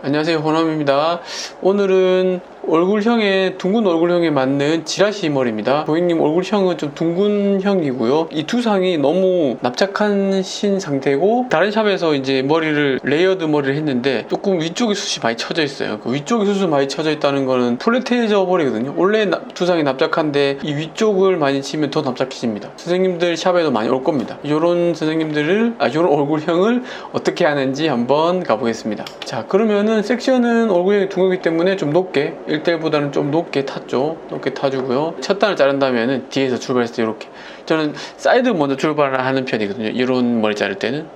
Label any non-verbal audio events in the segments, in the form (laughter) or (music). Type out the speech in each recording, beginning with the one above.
안녕하세요. 호남입니다. 오늘은 얼굴형에 둥근 얼굴형에 맞는 지라시 머리입니다. 고객님 얼굴형은 좀 둥근 형이고요. 이 두상이 너무 납작하신 상태고 다른 샵에서 이제 머리를 레이어드 머리를 했는데 조금 위쪽에 숱이 많이 쳐져 있어요. 그 위쪽에 숱이 많이 쳐져 있다는 거는 플랫해져 버리거든요. 원래 나- 두상이 납작한데 이 위쪽을 많이 치면 더 납작해집니다. 선생님들 샵에도 많이 올 겁니다. 이런 선생님들을 아 이런 얼굴형을 어떻게 하는지 한번 가보겠습니다. 자 그러면은 섹션은 얼굴형이 둥글기 때문에 좀 높게 1대1보다는 좀 높게 탔죠 높게 타주고요 첫 단을 자른 다음에는 뒤에서 출발했을 때 이렇게 저는 사이드 먼저 출발을 하는 편이거든요 이런 머리 자를 때는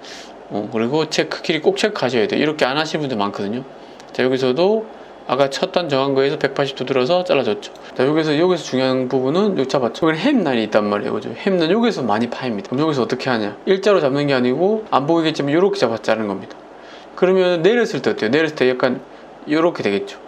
어, 그리고 체크 길이 꼭 체크하셔야 돼요 이렇게 안 하시는 분들 많거든요 자 여기서도 아까 첫 단 정한 거에서 180도 들어서 잘라줬죠. 자, 여기서, 여기서 중요한 부분은 여기 잡았죠. 여기 햄란이 있단 말이에요. 그죠? 햄란 여기서 많이 파입니다. 그럼 여기서 어떻게 하냐? 일자로 잡는 게 아니고, 안 보이겠지만 이렇게 잡아 자르는 겁니다. 그러면 내렸을 때 어때요? 내렸을 때 약간 이렇게 되겠죠.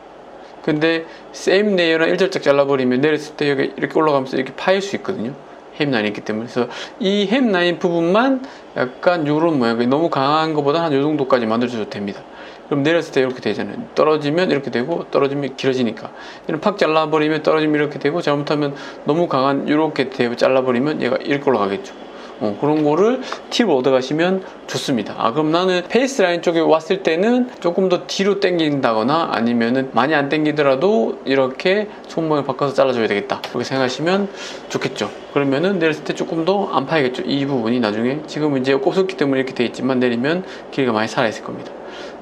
근데 세임 레이어랑 일절짝 잘라버리면 내렸을 때 여기 이렇게 올라가면서 이렇게 파일 수 있거든요. 햄라인이 있기 때문에 그래서 이 햄라인 부분만 약간 요런 모양 너무 강한 것보다 한 요 정도까지 만들어줘도 됩니다. 그럼 내렸을 때 이렇게 되잖아요. 떨어지면 이렇게 되고 떨어지면 길어지니까 얘는 팍 잘라버리면 떨어지면 이렇게 되고 잘못하면 너무 강한 이렇게 되고 잘라버리면 얘가 이렇게 올라가겠죠. 어, 그런 거를 팁을 얻어가시면 좋습니다. 아, 그럼 나는 페이스 라인 쪽에 왔을 때는 조금 더 뒤로 당긴다거나 아니면은 많이 안 당기더라도 이렇게 손목을 바꿔서 잘라줘야 되겠다. 그렇게 생각하시면 좋겠죠. 그러면은 내렸을 때 조금 더 안 파이겠죠. 이 부분이 나중에 지금 이제 곱슬기 때문에 이렇게 돼 있지만 내리면 길이가 많이 살아있을 겁니다.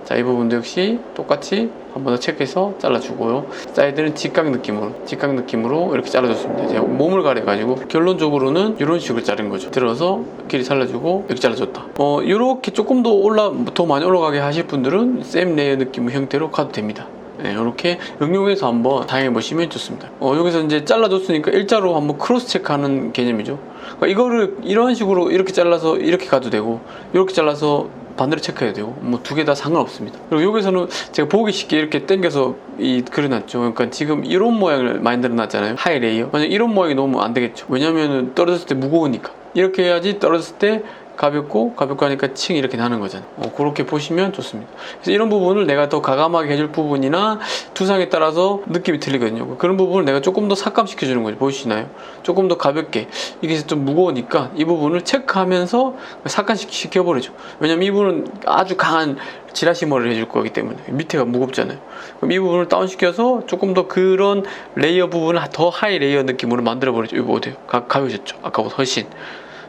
자, 이 부분도 역시 똑같이 한 번 더 체크해서 잘라주고요. 사이드는 직각 느낌으로, 직각 느낌으로 이렇게 잘라줬습니다. 제가 몸을 가려가지고 결론적으로는 이런 식으로 자른 거죠. 들어서 길이 살려주고 이렇게 잘라줬다. 어, 이렇게 조금 더 올라, 더 많이 올라가게 하실 분들은 샘 레이어 느낌 형태로 가도 됩니다. 네, 이렇게 응용해서 한번 다행해 보시면 좋습니다. 어, 여기서 이제 잘라줬으니까 일자로 한번 크로스 체크하는 개념이죠. 그러니까 이거를 이런 식으로 이렇게 잘라서 이렇게 가도 되고, 이렇게 잘라서 반대로 체크해야 되고, 뭐 두 개 다 상관없습니다. 그리고 여기서는 제가 보기 쉽게 이렇게 당겨서 이 그려놨죠. 그러니까 지금 이런 모양을 많이 늘어났잖아요. 하이 레이어. 만약 이런 모양이 너무 안 되겠죠. 왜냐면은 떨어졌을 때 무거우니까. 이렇게 해야지 떨어졌을 때 가볍고 가볍고 하니까 층이 이렇게 나는 거잖아요. 어, 그렇게 보시면 좋습니다. 그래서 이런 부분을 내가 더 가감하게 해줄 부분이나 두상에 따라서 느낌이 틀리거든요. 그런 부분을 내가 조금 더 삭감시켜 주는 거죠. 보이시나요? 조금 더 가볍게 이게 좀 무거우니까 이 부분을 체크하면서 삭감시켜 버리죠. 왜냐면 이 부분은 아주 강한 지라시 머리를 해줄 거기 때문에 밑에가 무겁잖아요. 그럼 이 부분을 다운시켜서 조금 더 그런 레이어 부분을 더 하이 레이어 느낌으로 만들어 버리죠. 이거 어때요? 가, 가벼워졌죠? 아까보다 훨씬.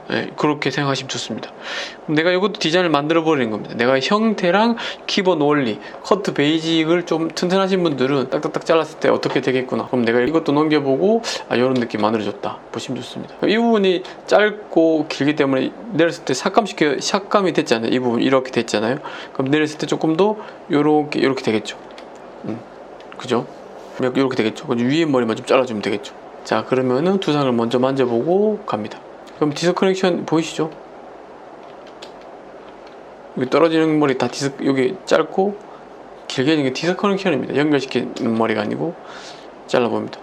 네, 그렇게 생각하시면 좋습니다. 내가 이것도 디자인을 만들어 버리는 겁니다. 내가 형태랑 키보드 원리, 커트 베이직을 좀 튼튼하신 분들은 딱딱딱 잘랐을 때 어떻게 되겠구나. 그럼 내가 이것도 넘겨보고 아 이런 느낌 만들어줬다. 보시면 좋습니다. 이 부분이 짧고 길기 때문에 내렸을 때 삭감시켜 삭감이 됐잖아요. 이 부분 이렇게 됐잖아요. 그럼 내렸을 때 조금 더 요렇게 요렇게 되겠죠. 음, 그죠? 이렇게 되겠죠. 위에 머리만 좀 잘라주면 되겠죠. 자 그러면은 두상을 먼저 만져보고 갑니다. 그럼 디스크 커넥션 보이시죠? 여기 떨어지는 머리 다 디스크 여기 짧고 길게 있는 게 디스크 커넥션입니다. 연결시키는 머리가 아니고 잘라봅니다.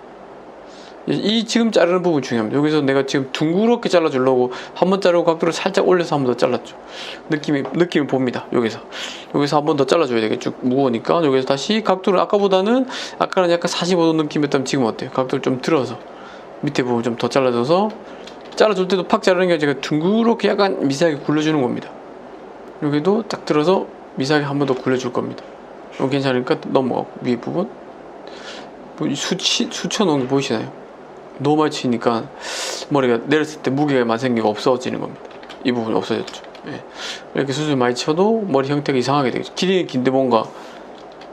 이- 이 지금 자르는 부분 중요합니다. 여기서 내가 지금 둥그렇게 잘라주려고 한 번 자르고 각도를 살짝 올려서 한 번 더 잘랐죠. 느낌이 느낌을 봅니다. 여기서 여기서 한 번 더 잘라줘야 되겠죠. 무거우니까 여기서 다시 각도를 아까보다는 아까는 약간 45도 느낌이었다면 지금 어때요? 각도를 좀 들어서 밑에 부분 좀 더 잘라줘서 잘라줄 때도 팍 자르는 게 제가 둥그렇게 약간 미세하게 굴려주는 겁니다. 여기도 딱 들어서 미세하게 한 번 더 굴려줄 겁니다. 이거 괜찮으니까 넘어가고 위에 부분 뭐 수치 수쳐 놓은 게 보이시나요? 너무 많이 치니까 머리가 내렸을 때 무게가 생기고 없어지는 겁니다. 이 부분이 없어졌죠. 예. 이렇게 수술 많이 쳐도 머리 형태가 이상하게 되겠죠. 길이는 긴데 뭔가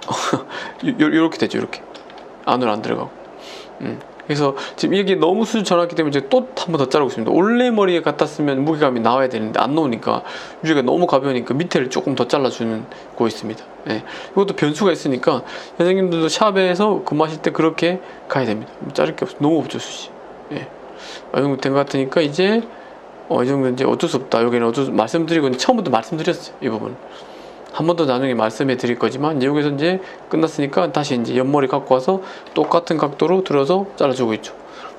(laughs) 이렇게 되죠. 이렇게 안으로 안 들어가고. 음. 그래서 지금 이게 너무 수준 전왔기 때문에 제가 또한 번 더 자르고 있습니다. 원래 머리에 같았으면 무게감이 나와야 되는데 안 나오니까 위가 너무 가벼우니까 밑에를 조금 더 잘라주는 거 있습니다. 예. 이것도 변수가 있으니까 선생님들도 샵에서 근무하실 때 그렇게 가야 됩니다. 자를 게 없어 너무 없죠 수시. 예. 아, 이 정도 된 것 같으니까 이제 어, 이 정도 이제 어쩔 수 없다. 여기는 어쩔 수 말씀드리고 처음부터 말씀드렸어요. 이 부분. 한 번 더 나중에 말씀해 드릴 거지만 여기서 이제 끝났으니까 다시 이제 옆머리 갖고 와서 똑같은 각도로 들어서 잘라주고 있죠.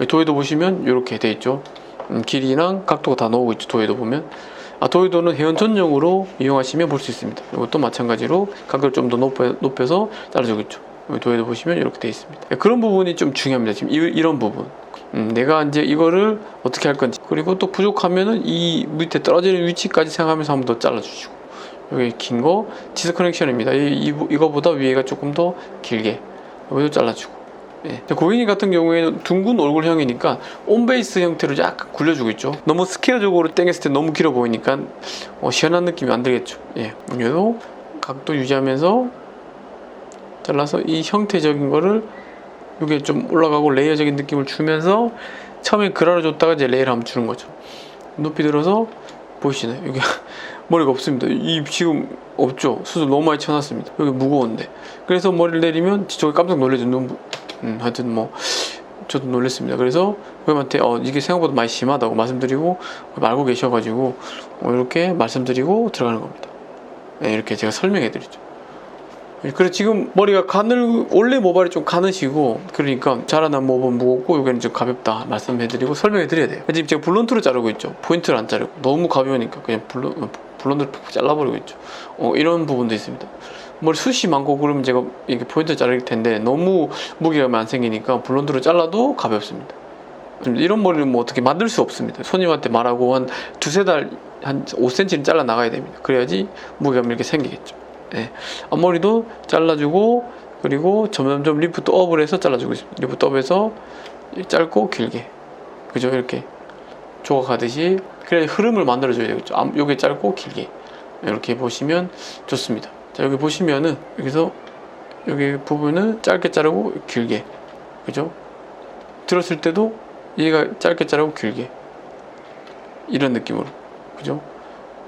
도에도 보시면 이렇게 돼 있죠. 음, 길이랑 각도가 다 나오고 있죠. 도에도 보면 아, 도요도는 회원 전용으로 이용하시면 볼 수 있습니다. 이것도 마찬가지로 각을 좀더 높여, 높여 서 잘라주겠죠. 여기 도요도 보시면 이렇게 되어 있습니다. 네, 그런 부분이 좀 중요합니다. 지금 이, 이런 부분. 음, 내가 이제 이거를 어떻게 할 건지 그리고 또 부족하면은 이 밑에 떨어지는 위치까지 생각하면서 한 번 더 잘라주시고 여기 긴 거 디스 커넥션입니다. 이, 이, 이 거보다 위에가 조금 더 길게 여기도 잘라주고 예. 고객님 같은 경우에는 둥근 얼굴형이니까 온베이스 형태로 약간 굴려주고 있죠. 너무 스퀘어적으로 땡겼을 때 너무 길어 보이니까 어, 시원한 느낌이 안 들겠죠. 예. 얘도 각도 유지하면서 잘라서 이 형태적인 거를 이게 좀 올라가고 레이어적인 느낌을 주면서 처음에 그라로 줬다가 이제 레이를 한번 주는 거죠. 높이 들어서 보이시나요? 여기 (laughs) 머리가 없습니다. 이 지금 없죠. 수술 너무 많이 쳐놨습니다. 여기 무거운데. 그래서 머리를 내리면 저기 깜짝 놀라죠. 눈, 음, 하여튼 뭐 저도 놀랐습니다. 그래서 고객님한테 어, 이게 생각보다 많이 심하다고 말씀드리고 알고 계셔가지고 어, 이렇게 말씀드리고 들어가는 겁니다. 네, 이렇게 제가 설명해드리죠. 그래서 지금 머리가 가늘 원래 모발이 좀 가느시고 그러니까 자라난 모발은 무겁고 여기는 좀 가볍다 말씀해드리고 설명해드려야 돼요. 지금 제가 블론트로 자르고 있죠. 포인트를 안 자르고 너무 가벼우니까 그냥 블론 블론트를 푹 잘라버리고 있죠. 어, 이런 부분도 있습니다. 머리 숱이 많고 그러면 제가 이렇게 포인트 자를 텐데 너무 무게감이 안 생기니까 블론트로 잘라도 가볍습니다. 이런 머리는 뭐 어떻게 만들 수 없습니다. 손님한테 말하고 한 두세 달 한 5cm는 잘라 나가야 됩니다. 그래야지 무게감이 이렇게 생기겠죠. 예. 앞머리도 잘라주고 그리고 점점점 리프트 업을 해서 잘라주고 있습니다. 리프트 업해서 짧고 길게 그죠 이렇게 조각하듯이 그래 흐름을 만들어줘야 되겠죠. 앞- 요게 짧고 길게 이렇게 보시면 좋습니다. 자 여기 보시면은 여기서 여기 부분은 짧게 자르고 길게 그죠? 들었을 때도 얘가 짧게 자르고 길게 이런 느낌으로 그죠?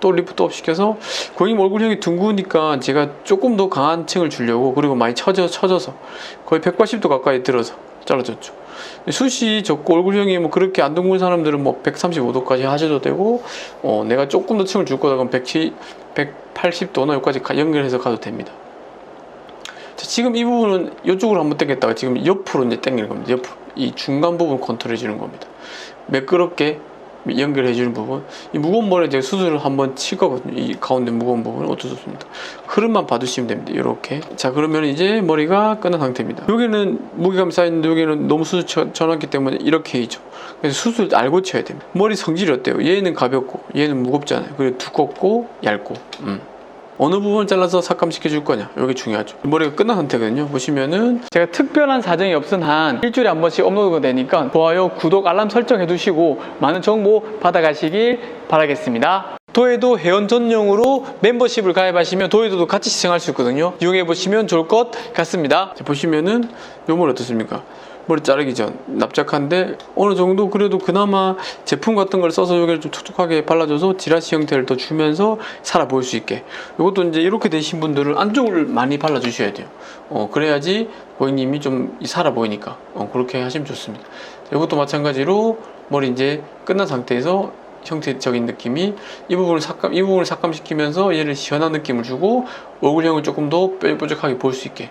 또 리프트 업 시켜서 고객님 얼굴형이 둥그니까 제가 조금 더 강한 층을 주려고 그리고 많이 처져, 처져서 거의 180도 가까이 들어서 잘라줬죠. 숱이 적고 얼굴형이 뭐 그렇게 안 둥근 사람들은 뭐 135도까지 하셔도 되고 어, 내가 조금 더 층을 줄 거다 그럼 170, 180도나 여기까지 가- 연결해서 가도 됩니다. 자, 지금 이 부분은 이쪽으로 한번 당겼다가 지금 옆으로 이제 당기는 겁니다. 옆으로 이 중간 부분 컨트롤해 주는 겁니다. 매끄럽게 연결해 주는 부분. 이 무거운 머리에 제가 수술을 한번 칠 거거든요. 이 가운데 무거운 부분은 어쩔 수 없습니다. 흐름만 봐주시면 됩니다. 이렇게. 자 그러면 이제 머리가 끝난 상태입니다. 여기는 무게감이 쌓였는데 여기는 너무 수술 쳐, 쳐놨기 때문에 이렇게 해죠. 그래서 수술 알고 쳐야 됩니다. 머리 성질이 어때요? 얘는 가볍고 얘는 무겁잖아요. 그리고 두껍고 얇고. 음. 어느 부분을 잘라서 삭감시켜 줄 거냐. 이게 중요하죠. 머리가 끝난 상태거든요. 보시면은 제가 특별한 사정이 없은 한 일주일에 한 번씩 업로드가 되니까 좋아요 구독 알람 설정해 두시고 많은 정보 받아가시길 바라겠습니다. 도에도 회원 전용으로 멤버십을 가입하시면 도에도도 같이 시청할 수 있거든요. 이용해 보시면 좋을 것 같습니다. 자, 보시면은 요 머리 어떻습니까 머리 자르기 전 납작한데 어느 정도 그래도 그나마 제품 같은 걸 써서 여기를 좀 촉촉하게 발라줘서 지라시 형태를 더 주면서 살아 보일 수 있게. 이것도 이제 이렇게 되신 분들은 안쪽을 많이 발라주셔야 돼요. 어 그래야지 고객님이 좀 살아 보이니까. 어, 그렇게 하시면 좋습니다. 이것도 마찬가지로 머리 이제 끝난 상태에서 형태적인 느낌이 이 부분을 삭감 이 부분을 삭감시키면서 얘를 시원한 느낌을 주고 얼굴형을 조금 더 뾰족하게 보일 수 있게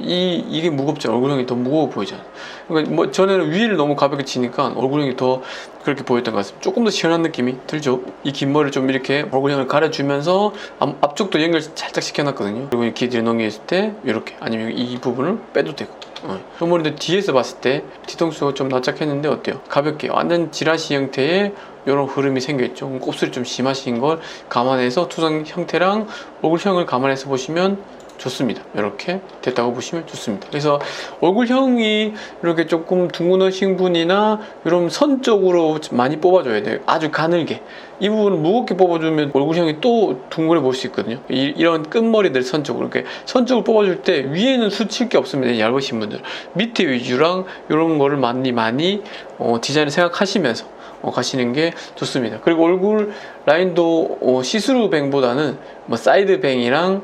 이 이게 무겁잖아 얼굴형이 더 무거워 보이잖아. 그러니까 뭐 전에는 위를 너무 가볍게 치니까 얼굴형이 더 그렇게 보였던 것 같습니다. 조금 더 시원한 느낌이 들죠. 이 긴 머리를 좀 이렇게 얼굴형을 가려주면서 앞, 앞쪽도 연결 살짝 시켜놨거든요. 그리고 이렇게 뒤로 넘겼을 때 이렇게 아니면 이 부분을 빼도 되고. 어. 이 머리인데 뒤에서 봤을 때 뒤통수가 좀 납작했는데 어때요? 가볍게 완전 지라시 형태의 이런 흐름이 그럼 곱슬이 좀 심하신 걸 감안해서 투성 형태랑 얼굴형을 감안해서 보시면 좋습니다. 이렇게 됐다고 보시면 좋습니다. 그래서 얼굴형이 이렇게 조금 둥근하신 분이나 이런 선 쪽으로 많이 뽑아줘야 돼요. 아주 가늘게. 이 부분을 무겁게 뽑아주면 얼굴형이 또 둥글어 보일 수 있거든요. 이, 이런 끝머리들 선 쪽으로. 이렇게 선 쪽을 뽑아줄 때 위에는 수칠 게 없습니다. 얇으신 분들. 밑에 위주랑 이런 거를 많이 많이 어, 디자인을 생각하시면서 어, 가시는 게 좋습니다. 그리고 얼굴 라인도 어, 시스루 뱅보다는 뭐 사이드 뱅이랑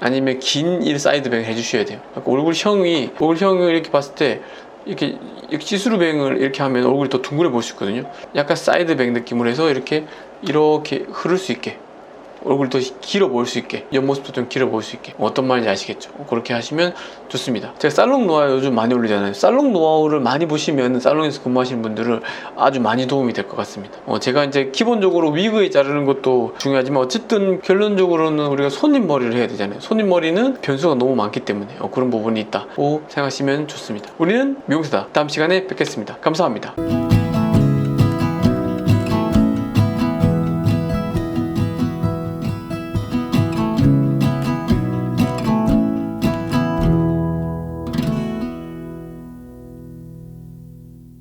아니면 긴 일 사이드뱅을 해주셔야 돼요. 그러니까 얼굴형이 얼굴형을 이렇게 봤을 때 이렇게, 이렇게 시스루뱅을 이렇게 하면 얼굴이 더 둥글어 보일 수 있거든요. 약간 사이드뱅 느낌으로 해서 이렇게 이렇게 흐를 수 있게 얼굴 더 길어 보일 수 있게 옆모습도 좀 길어 보일 수 있게 어떤 말인지 아시겠죠? 그렇게 하시면 좋습니다. 제가 살롱 노하우 요즘 많이 올리잖아요. 살롱 노하우를 많이 보시면 살롱에서 근무하시는 분들은 아주 많이 도움이 될 것 같습니다. 어, 제가 이제 기본적으로 위그에 자르는 것도 중요하지만 어쨌든 결론적으로는 우리가 손님 머리를 해야 되잖아요. 손님 머리는 변수가 너무 많기 때문에 어, 그런 부분이 있다고 생각하시면 좋습니다. 우리는 미용사다. 다음 시간에 뵙겠습니다. 감사합니다.